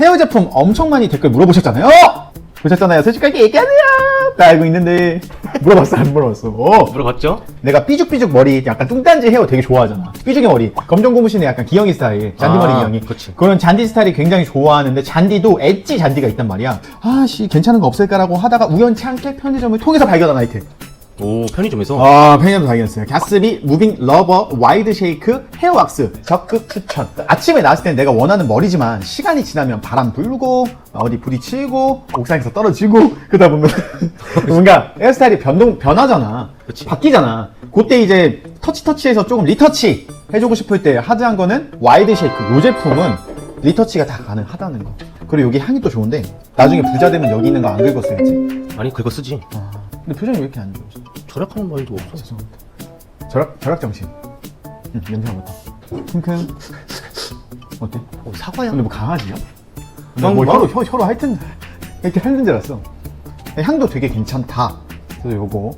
헤어 제품 엄청 많이 댓글 물어보셨잖아요. 보셨잖아요. 솔직하게 얘기하세요. 나 알고 있는데 물어봤어 안 물어봤어. 어. 물어봤죠? 내가 삐죽삐죽 머리 약간 뚱딴지 헤어 되게 좋아하잖아. 삐죽이 머리. 검정 고무신의 약간 기영이 스타일. 잔디머리 아, 기영이. 그치. 그런 잔디 스타일이 굉장히 좋아하는데 잔디도 엣지 잔디가 있단 말이야. 아씨 괜찮은 거 없을까라고 하다가 우연치 않게 편의점을 통해서 발견한 아이템. 오 편의점에서 아 편의점에서 발견했어요. 가스비 무빙 러버 와이드 쉐이크 헤어 왁스 적극 추천. 아침에 나왔을 때는 내가 원하는 머리지만 시간이 지나면 바람 불고 어디 부딪히고 옥상에서 떨어지고 그러다 보면 뭔가 헤어스타일이 변동 변하잖아. 그치. 바뀌잖아. 그때 이제 터치 터치해서 조금 리터치 해주고 싶을 때 하드한 거는 와이드 쉐이크. 이 제품은 리터치가 다 가능하다는 거. 그리고 여기 향이 또 좋은데 나중에 부자 되면 여기 있는 거 안 긁었어야지. 아니 그거 쓰지 아, 근데 표정이 왜 이렇게 안 좋으시죠? 절약하는 말도 없어 죄송합니다. 절약, 절약 정신. 응, 냄새 맡아. 킁킁. 어때? 어, 사과야 근데 뭐 강아지야? 그런 뭘 건가? 혀로, 혀, 혀로 하여튼 이렇게 하는 줄 알았어. 향도 되게 괜찮다. 그래서 요거